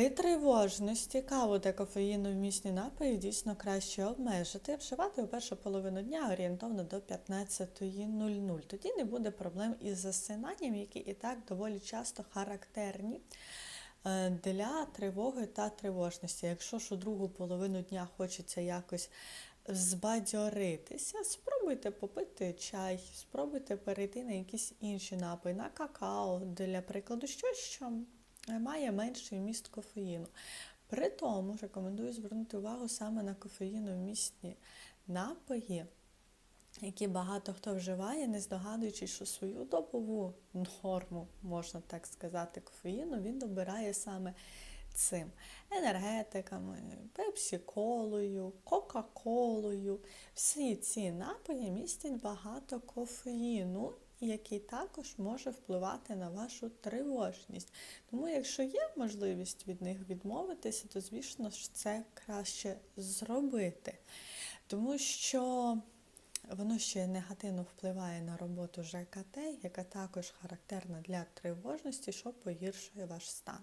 При тривожності каву та кофеїновмісні напої дійсно краще обмежити, вживати у першу половину дня орієнтовно до 15.00. Тоді не буде проблем із засинанням, які і так доволі часто характерні е, для тривоги та тривожності. Якщо ж у другу половину дня хочеться якось збадьоритися, спробуйте попити чай, спробуйте перейти на якісь інші напої, на какао, для прикладу, щось, що має менший вміст кофеїну. При тому рекомендую звернути увагу саме на кофеїновмісні напої, які багато хто вживає, не здогадуючись, що свою добову норму, можна так сказати, кофеїну він добирає саме цим енергетиками, пепсі-колою, кока-колою. Всі ці напої містять багато кофеїну, який також може впливати на вашу тривожність. Тому, якщо є можливість від них відмовитися, то звісно ж це краще зробити. Тому що воно ще негативно впливає на роботу ЖКТ, яка також характерна для тривожності, що погіршує ваш стан.